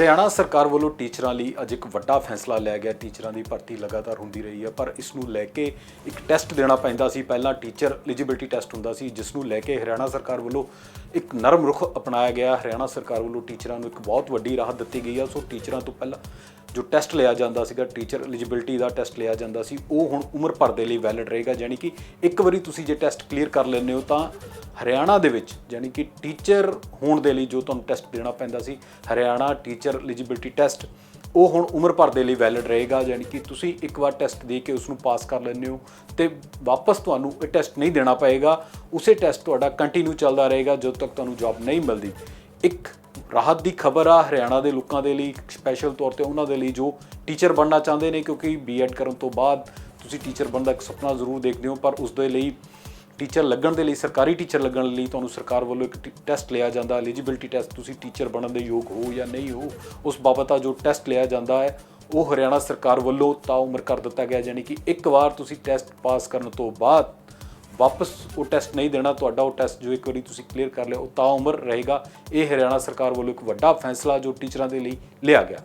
ਹਰਿਆਣਾ ਸਰਕਾਰ ਵੱਲੋਂ ਟੀਚਰਾਂ ਲਈ ਅੱਜ ਇੱਕ ਵੱਡਾ ਫੈਸਲਾ ਲਿਆ ਗਿਆ। ਟੀਚਰਾਂ ਦੀ ਭਰਤੀ ਲਗਾਤਾਰ ਹੁੰਦੀ ਰਹੀ ਹੈ, ਪਰ ਇਸ ਨੂੰ ਲੈ ਕੇ ਇੱਕ ਟੈਸਟ ਦੇਣਾ ਪੈਂਦਾ ਸੀ। ਪਹਿਲਾਂ ਟੀਚਰ ਐਲੀਜੀਬਿਲਟੀ ਟੈਸਟ ਹੁੰਦਾ ਸੀ, ਜਿਸ ਨੂੰ ਲੈ ਕੇ ਹਰਿਆਣਾ ਸਰਕਾਰ ਵੱਲੋਂ ਇੱਕ ਨਰਮ ਰੁਖ ਅਪਣਾਇਆ ਗਿਆ। ਹਰਿਆਣਾ ਸਰਕਾਰ ਵੱਲੋਂ ਟੀਚਰਾਂ ਨੂੰ ਇੱਕ ਬਹੁਤ ਵੱਡੀ ਰਾਹਤ ਦਿੱਤੀ ਗਈ ਹੈ। ਸੋ ਟੀਚਰਾਂ ਤੋਂ ਪਹਿਲਾਂ ਜੋ ਟੈਸਟ ਲਿਆ ਜਾਂਦਾ ਸੀਗਾ, ਟੀਚਰ ਐਲੀਜੀਬਿਲਟੀ ਦਾ ਟੈਸਟ ਲਿਆ ਜਾਂਦਾ ਸੀ, ਉਹ ਹੁਣ ਉਮਰ ਭਰ ਦੇ ਲਈ ਵੈਲਿਡ ਰਹੇਗਾ। ਯਾਨੀ ਕਿ ਇੱਕ ਵਾਰੀ ਤੁਸੀਂ ਜੇ ਟੈਸਟ ਕਲੀਅਰ ਕਰ ਲੈਂਦੇ ਹੋ ਤਾਂ ਹਰਿਆਣਾ ਦੇ ਵਿੱਚ ਯਾਨੀ ਕਿ ਟੀਚਰ ਹੋਣ ਦੇ ਲਈ ਜੋ ਤੁਹਾਨੂੰ ਟੈਸਟ ਦੇਣਾ ਪੈਂਦਾ ਸੀ, ਹਰਿਆਣਾ ਟੀਚਰ ਐਲੀਜੀਬਿਲਟੀ ਟੈਸਟ ਉਹ ਹੁਣ ਉਮਰ ਭਰ ਦੇ ਲਈ ਵੈਲਿਡ ਰਹੇਗਾ, ਯਾਨੀ ਕਿ ਤੁਸੀਂ ਇੱਕ ਵਾਰ ਟੈਸਟ ਦੇ ਕੇ ਉਸ ਨੂੰ ਪਾਸ ਕਰ ਲੈਂਦੇ ਹੋ ਤੇ ਵਾਪਸ ਤੁਹਾਨੂੰ ਇਹ ਟੈਸਟ ਨਹੀਂ ਦੇਣਾ ਪਏਗਾ। ਉਸੇ ਟੈਸਟ ਤੁਹਾਡਾ ਕੰਟੀਨਿਊ ਚੱਲਦਾ ਰਹੇਗਾ ਜਦੋਂ ਤੱਕ ਤੁਹਾਨੂੰ ਜੌਬ ਨਹੀਂ ਮਿਲਦੀ। ਇੱਕ ਰਾਹਤ ਦੀ ਖਬਰ ਆ ਹਰਿਆਣਾ ਦੇ ਲੋਕਾਂ ਦੇ ਲਈ ਸਪੈਸ਼ਲ ਤੌਰ ਤੇ ਉਹਨਾਂ ਦੇ ਲਈ ਜੋ ਟੀਚਰ ਬਣਨਾ ਚਾਹੁੰਦੇ ਨੇ, ਕਿਉਂਕਿ ਬੀਐਡ ਕਰਨ ਤੋਂ ਬਾਅਦ ਤੁਸੀਂ ਟੀਚਰ ਬਣਨ ਦਾ ਇੱਕ ਸੁਪਨਾ ਜ਼ਰੂਰ ਦੇਖਦੇ ਹੋ, ਪਰ ਉਸ ਦੇ ਲਈ ਟੀਚਰ ਲੱਗਣ ਦੇ ਲਈ, ਸਰਕਾਰੀ ਟੀਚਰ ਲੱਗਣ ਲਈ ਤੁਹਾਨੂੰ ਸਰਕਾਰ ਵੱਲੋਂ ਇੱਕ ਟੈਸਟ ਲਿਆ ਜਾਂਦਾ। ਐਲੀਜੀਬਿਲਟੀ ਟੈਸਟ ਤੁਸੀਂ ਟੀਚਰ ਬਣਨ ਦੇ ਯੋਗ ਹੋ ਜਾਂ ਨਹੀਂ ਹੋ, ਉਸ ਬਾਬਤ ਦਾ ਜੋ ਟੈਸਟ ਲਿਆ ਜਾਂਦਾ ਹੈ, ਉਹ ਹਰਿਆਣਾ ਸਰਕਾਰ ਵੱਲੋਂ ਤਾਂ ਉਮਰ ਕਰ ਦਿੱਤਾ ਗਿਆ ਯਾਨੀ ਕਿ ਇੱਕ ਵਾਰ ਤੁਸੀਂ ਟੈਸਟ ਪਾਸ ਕਰਨ ਤੋਂ ਬਾਅਦ ਵਾਪਸ ਉਹ ਟੈਸਟ ਨਹੀਂ ਦੇਣਾ, ਤੁਹਾਡਾ ਉਹ ਟੈਸਟ ਜੋ ਇੱਕ ਵਾਰੀ ਤੁਸੀਂ ਕਲੀਅਰ ਕਰ ਲਿਆ, ਉਹ ਤਾਂ ਉਮਰ ਰਹੇਗਾ। ਇਹ ਹਰਿਆਣਾ ਸਰਕਾਰ ਵੱਲੋਂ ਇੱਕ ਵੱਡਾ ਫੈਸਲਾ ਜੋ ਟੀਚਰਾਂ ਦੇ ਲਈ ਲਿਆ ਗਿਆ।